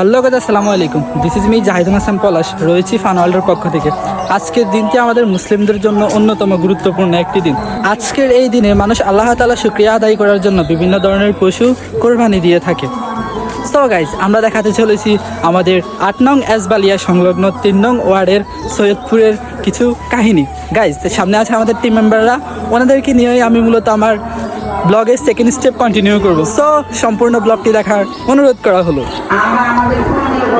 Hello guys আসসালামু আলাইকুম। This is me Jahidul Hasan Palash. রয়েছি ফানওয়ার্ল্ডের পক্ষ থেকে। আজকের দিনটি আমাদের মুসলিমদের জন্য অন্যতম গুরুত্বপূর্ণ একটি দিন। আজকের এই দিনে মানুষ আল্লাহ তালা শুক্রিয়া আদায় করার জন্য বিভিন্ন ধরনের পশু কোরবানি দিয়ে থাকে। সো গাইজ আমরা দেখাতে চলেছি আমাদের আট নং এসবালিয়া সংলগ্ন তিন নং ওয়ার্ডের সৈয়দপুরের কিছু কাহিনী। গাইজ সামনে আছে আমাদের টিম মেম্বাররা ওনাদেরকে নিয়েই আমি মূলত আমার ব্লগের সেকেন্ড স্টেপ কন্টিনিউ করব। সো সম্পূর্ণ ব্লগটি দেখার অনুরোধ করা হলো।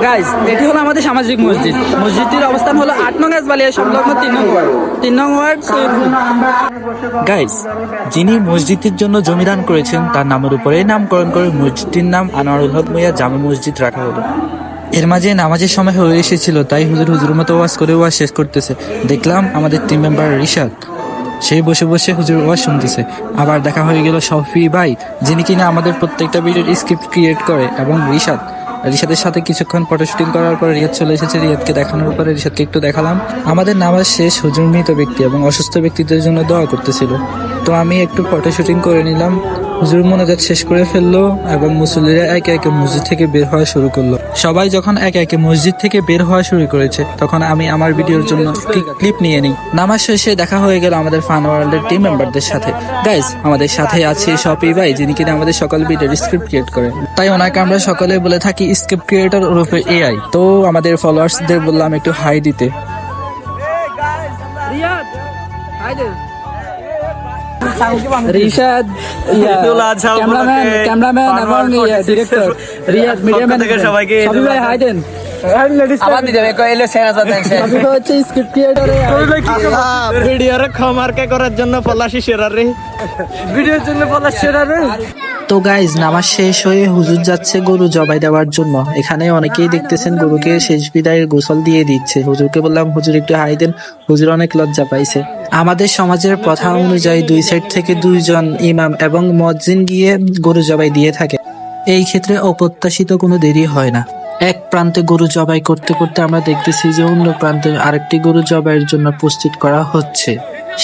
গাইজ এটি হলো আমাদের সামাজিক মসজিদ। মসজিদটির অবস্থান হলো আট নং বালিয়া সংলগ্ন তিন নং ওয়ার্ড। তিন নং ওয়ার্ড গাইস যিনি মসজিদটির জন্য জমিদান করেছেন, তার নামের উপরে নামকরণ করে মসজিদটির নাম আনোয়ারুল হক মিয়া জামে মসজিদ রাখা হলো। এর মাঝে নামাজের সময় হয়ে এসেছিল, তাই হুজুর হুজুর মতো ওয়াজ করে ওয়াজ শেষ করতেছে। দেখলাম আমাদের টিম মেম্বার রিশাদ। সেই বসে বসে হুজুর ওয়াজ শুনতেছে। আবার দেখা হয়ে গেল সফি ভাই, যিনি কিনা আমাদের প্রত্যেকটা ভিডিওর স্ক্রিপ্ট ক্রিয়েট করে, এবং রিশাদ। রিশাদের সাথে কিছুক্ষণ ফটো শুটিং করার পর রিয়াদ চলে এসেছে, রিয়াদকে দেখানোর পরে রিশাদকে একটু দেখালাম। আমাদের নামাজ শেষ, হুজুর মৃত ব্যক্তি এবং অসুস্থ ব্যক্তিদের জন্য দোয়া করতেছিল। তো আমি একটু ফটো শুটিং করে নিলাম। হুজুর মোনাজাত শেষ করে ফেলল এবং মুসল্লিরা একে একে মসজিদ থেকে বের হওয়া শুরু করল। সবাই যখন একে একে মসজিদ থেকে বের হওয়া শুরু করেছে তখন আমি আমার ভিডিওর জন্য ক্লিপ নিয়ে নিই। নামাজ শেষে দেখা হয়ে গেল আমাদের ফান ওয়ার্ল্ডের টিম মেম্বারদের সাথে। গাইজ আমাদের সাথে আছে শপি ভাই যিনি কিনা আমাদের সকল ভিডিওর স্ক্রিপ্ট ক্রিয়েট করে তাই ওনাকে আমরা সকলে বলে থাকি স্ক্রিপ্ট ক্রিয়েটর ওরফে এআই তো আমাদের ফলোয়ার্সদের বললাম একটু হাই দিতে। আজহা ক্যামেরাম্যান ক্যামেরাম্যান এবং ডিরেক্টর 146 রিয়াদ মিডিয়া পক্ষ থেকে সবাইকে সবাই ভাই হাই দেন ভিডিওরে ক্ষমার্কে করার জন্য পলাশি সেরারে ভিডিওর জন্য পলাশ রে তো গাইজ নামাজ শেষ হয়ে হুজুর যাচ্ছে গরু জবাই দেওয়ার জন্য। এখানে অনেকেই দেখতেছেন গরুকে শেষ বিদায়ের গোসল দিয়ে দিচ্ছে। হুজুরকে বললাম, হুজুর, একটু হাই দেন। হুজুর অনেক লজ্জা পাইছে। আমাদের সমাজের প্রথা অনুযায়ী দুই সাইড থেকে দুইজন ইমাম এবং মজ্জিন গিয়ে গরু জবাই দিয়ে থাকে। এই ক্ষেত্রে অপ্রত্যাশিত কোনো দেরি হয় না। এক প্রান্তে গরু জবাই করতে করতে আমরা দেখতেছি যে অন্য প্রান্তে আরেকটি গরু জবাইয়ের জন্য প্রস্তুত করা হচ্ছে।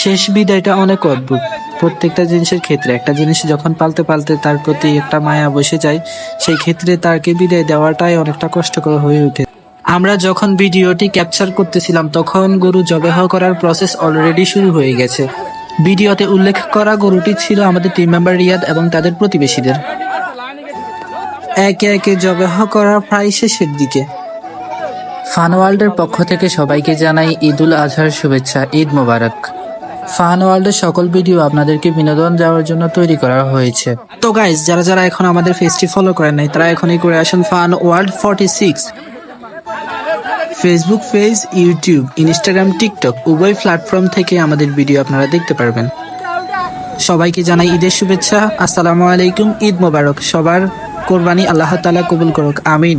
শেষ বিদায়টা অনেক অদ্ভুত। প্রত্যেকটা জিনিসের ক্ষেত্রে, একটা জিনিস যখন পালতে পালতে তার প্রতি একটা মায়া বসে যায়, সেই ক্ষেত্রে তাকে বিদায় দেওয়াটাই অনেকটা কষ্টকর হয়ে ওঠে। আমরা যখন ভিডিওটি ক্যাপচার করতেছিলাম, তখন গরু জবাই করার প্রসেস অলরেডি শুরু হয়ে গেছে। ভিডিওতে উল্লেখ করা গরুটি ছিল আমাদের টিম মেম্বার রিয়াদ এবং তাদের প্রতিবেশীদের। একে একে জবাহ করা প্রায় শেষের দিকে। ফানওয়ার্ল্ডের পক্ষ থেকে সবাইকে জানাই ঈদুল আজহার শুভেচ্ছা, ঈদ মোবারক। ফান ওয়ার্ল্ডের সকল ভিডিও আপনাদেরকে বিনোদন দেওয়ার জন্য তৈরি করা হয়েছে। তো গাইজ যারা যারা এখন আমাদের পেজটি ফলো করেন নাই, তারা এখনই করে আসেন fun world forty six Facebook page YouTube Instagram TikTok উভয় প্ল্যাটফর্ম থেকে আমাদের ভিডিও আপনারা দেখতে পারবেন। সবাইকে জানাই ঈদের শুভেচ্ছা। আসসালামু আলাইকুম, ঈদ মোবারক। সবার কোরবানি আল্লাহ তাআলা কবুল করুক, আমিন।